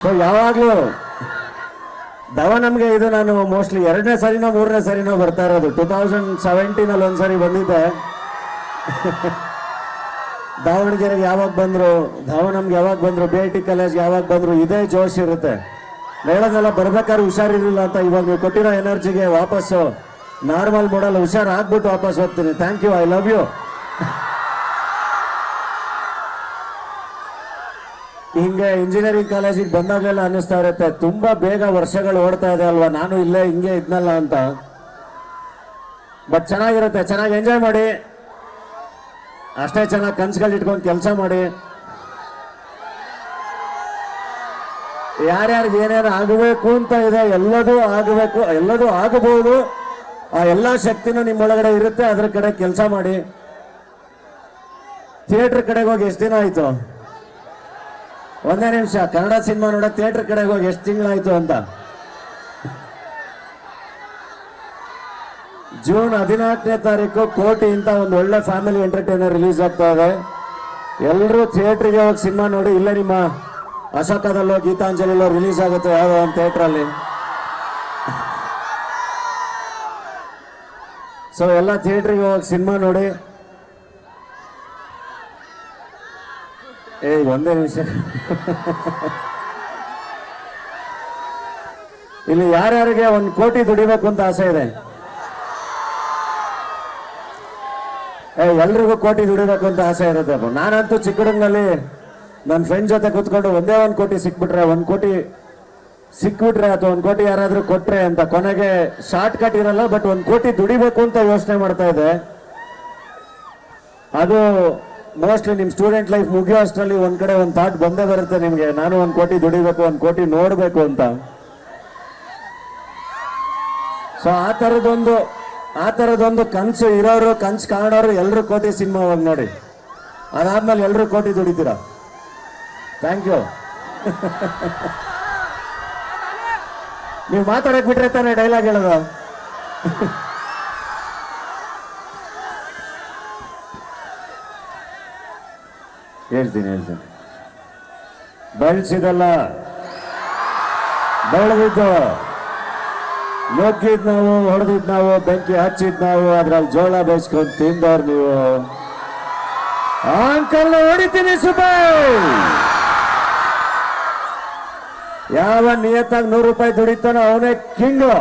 So ಯಾವಾಗಲೂ ದವ ನಮಗೆ ಇದು ನಾನು ಮೋಸ್ಟ್ಲಿ ಎರಡನೇ ಸರಿನೋ ಮೂರನೇ ಸರಿನೋ ಬರ್ತಾ ಇರೋದು. ಟೂ ತೌಸಂಡ್ ಸೆವೆಂಟೀನಲ್ಲಿ ಒಂದ್ಸರಿ ಬಂದಿದ್ದೆ. ದಾವಣಗೆರೆಗೆ ಯಾವಾಗ ಬಂದ್ರು, ದವ ನಮ್ಗೆ ಯಾವಾಗ ಬಂದ್ರು ಬಿ ಐ ಟಿ ಕಾಲೇಜ್ ಯಾವಾಗ ಬಂದ್ರು, ಇದೇ ಜೋಶ್ ಇರುತ್ತೆ. ಹೇಳೋದೆಲ್ಲ ಬರ್ಬೇಕಾದ್ರೆ ಹುಷಾರಿರಲಿಲ್ಲ ಅಂತ ಇವಾಗ ನೀವು ಕೊಟ್ಟಿರೋ ಎನರ್ಜಿಗೆ ವಾಪಸ್ಸು. ನಾರ್ಮಲ್ ಮೋಡಲ್ಲಿ ಹುಷಾರಾಗ್ಬಿಟ್ಟು ವಾಪಸ್ ಹೋಗ್ತೀನಿ. Thank you I love you ಹಿಂಗೆ ಇಂಜಿನಿಯರಿಂಗ್ ಕಾಲೇಜಿಗೆ ಬಂದಾಗೆಲ್ಲ ಅನ್ನಿಸ್ತಾ ಇರುತ್ತೆ. ತುಂಬಾ ಬೇಗ ವರ್ಷಗಳು ಓಡ್ತಾ ಇದೆ ಅಲ್ವಾ? ನಾನು ಇಲ್ಲೇ ಹಿಂಗೆ ಇದ್ನಲ್ಲ ಅಂತ. ಬಟ್ ಚೆನ್ನಾಗಿರುತ್ತೆ. ಚೆನ್ನಾಗಿ ಎಂಜಾಯ್ ಮಾಡಿ. ಅಷ್ಟೇ ಚೆನ್ನಾಗಿ ಕನ್ಸುಗಳು ಇಟ್ಕೊಂಡು ಕೆಲಸ ಮಾಡಿ. ಯಾರ್ಯಾರಿಗೆ ಏನೇನು ಆಗಬೇಕು ಅಂತ ಇದೆ, ಎಲ್ಲದೂ ಆಗಬೇಕು, ಎಲ್ಲದೂ ಆಗಬಹುದು. ಆ ಎಲ್ಲ ಶಕ್ತಿನೂ ನಿಮ್ಮೊಳಗಡೆ ಇರುತ್ತೆ. ಅದ್ರ ಕಡೆ ಕೆಲಸ ಮಾಡಿ. ಥಿಯೇಟರ್ ಕಡೆಗೆ ಹೋಗಿ ಎಷ್ಟು ದಿನ ಆಯ್ತು? ಒಂದೇ ನಿಮಿಷ, ಕನ್ನಡ ಸಿನಿಮಾ ನೋಡ ಥಿಯೇಟರ್ ಕಡೆಗೆ ಹೋಗಿ ಎಷ್ಟು ತಿಂಗಳಾಯ್ತು ಅಂತ. ಜೂನ್ ಹದಿನಾಲ್ಕನೇ ತಾರೀಕು ಕೋಟಿ ಇಂತ ಒಂದು ಒಳ್ಳೆ ಫ್ಯಾಮಿಲಿ ಎಂಟರ್ಟೈನರ್ ರಿಲೀಸ್ ಆಗ್ತಾ ಇದೆ. ಎಲ್ಲರೂ ಥಿಯೇಟ್ರಿಗೆ ಹೋಗಿ ಸಿನಿಮಾ ನೋಡಿ, ಇಲ್ಲ ನಿಮ್ಮ ಅಶೋಕದಲ್ಲೋ, ಗೀತಾಂಜಲಿಲೋ ರಿಲೀಸ್ ಆಗುತ್ತೆ ಯಾವುದೋ ಒಂದು ಥಿಯೇಟ್ರಲ್ಲಿ ಸೊ ಎಲ್ಲ ಥಿಯೇಟ್ರಿಗೆ ಹೋಗಿ ಸಿನಿಮಾ ನೋಡಿ ಏ, ಒಂದೇ ನಿಮಿಷ. ಇಲ್ಲಿ ಯಾರ್ಯಾರಿಗೆ ಒಂದು ಕೋಟಿ ದುಡಿಬೇಕು ಅಂತ ಆಸೆ ಇದೆ? ಏ, ಎಲ್ರಿಗೂ ಕೋಟಿ ದುಡಿಬೇಕು ಅಂತ ಆಸೆ ಇರುತ್ತೆ. ನಾನಂತೂ ಚಿಕ್ಕಡಂಗಲ್ಲಿ ನನ್ನ ಫ್ರೆಂಡ್ ಜೊತೆ ಕೂತ್ಕೊಂಡು ಒಂದೇ ಒಂದು ಕೋಟಿ ಸಿಕ್ಬಿಟ್ರೆ, ಒಂದು ಕೋಟಿ ಸಿಕ್ಬಿಟ್ರೆ ಅಥವಾ ಒಂದು ಕೋಟಿ ಯಾರಾದರೂ ಕೊಟ್ರೆ ಅಂತ, ಕೊನೆಗೆ ಶಾರ್ಟ್ ಕಟ್ ಇರಲ್ಲ ಬಟ್ ಒಂದು ಕೋಟಿ ದುಡಿಬೇಕು ಅಂತ ಯೋಚನೆ ಮಾಡ್ತಾ ಇದೆ ಅದು ಮೋಸ್ಟ್ಲಿ ನಿಮ್ಮ ಸ್ಟೂಡೆಂಟ್ ಲೈಫ್ ಮುಗಿಯೋ ಅಷ್ಟರಲ್ಲಿ ಒಂದ್ ಕಡೆ ಒಂದು ಥಾಟ್ ಬಂದೇ ಬರುತ್ತೆ ನಿಮಗೆ. ನಾನು ಒಂದು ಕೋಟಿ ದುಡಿಬೇಕು, ಒಂದು ಕೋಟಿ ನೋಡಬೇಕು ಅಂತ. ಸೊ ಆ ಥರದೊಂದು ಆ ಥರದೊಂದು ಕನಸು ಇರೋರು, ಕನಸು ಕಾಣೋರು ಎಲ್ಲರೂ ಕೋಟಿ ಸಿನಿಮಾ ಹೋಗಿ ನೋಡಿ. ಅದಾದ್ಮೇಲೆ ಎಲ್ಲರೂ ಕೋಟಿ ದುಡಿತೀರ? ಥ್ಯಾಂಕ್ ಯು ನೀವು ಮಾತಾಡಕ್ ಬಿಟ್ರೆ ತಾನೇ ಡೈಲಾಗ್ ಹೇಳೋದು. ಹೇಳ್ತೀನಿ ಹೇಳ್ತೀನಿ. ಬೆಳೆಸಿದಲ್ಲ. ಬೆಳೆದಿದ್ದು. ನೋಕಿದ್ ನಾವು, ಹೊಡೆದಿದ್ ನಾವು, ಬೆಂಕಿ ಹಚ್ಚಿದ್ ನಾವು, ಅದ್ರಲ್ಲಿ ಜೋಳ ಬೇಯಿಸ್ಕೊಂಡು ತಿಂದವ್ರು ನೀವು. ಅಂಕಲ್ ಹೊಡಿತೀನಿ ಸುಬಾಯ್ ಯಾವ ನಿಯತ್ತಾಗಿ ನೂರು ರೂಪಾಯಿ ದುಡಿತಾನೋ ಅವನೇ ಕಿಂಗ್.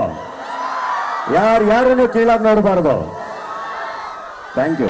ಯಾರು ಯಾರನ್ನು ಕೀಳಾಗಿ ನೋಡಬಾರ್ದು. Thank you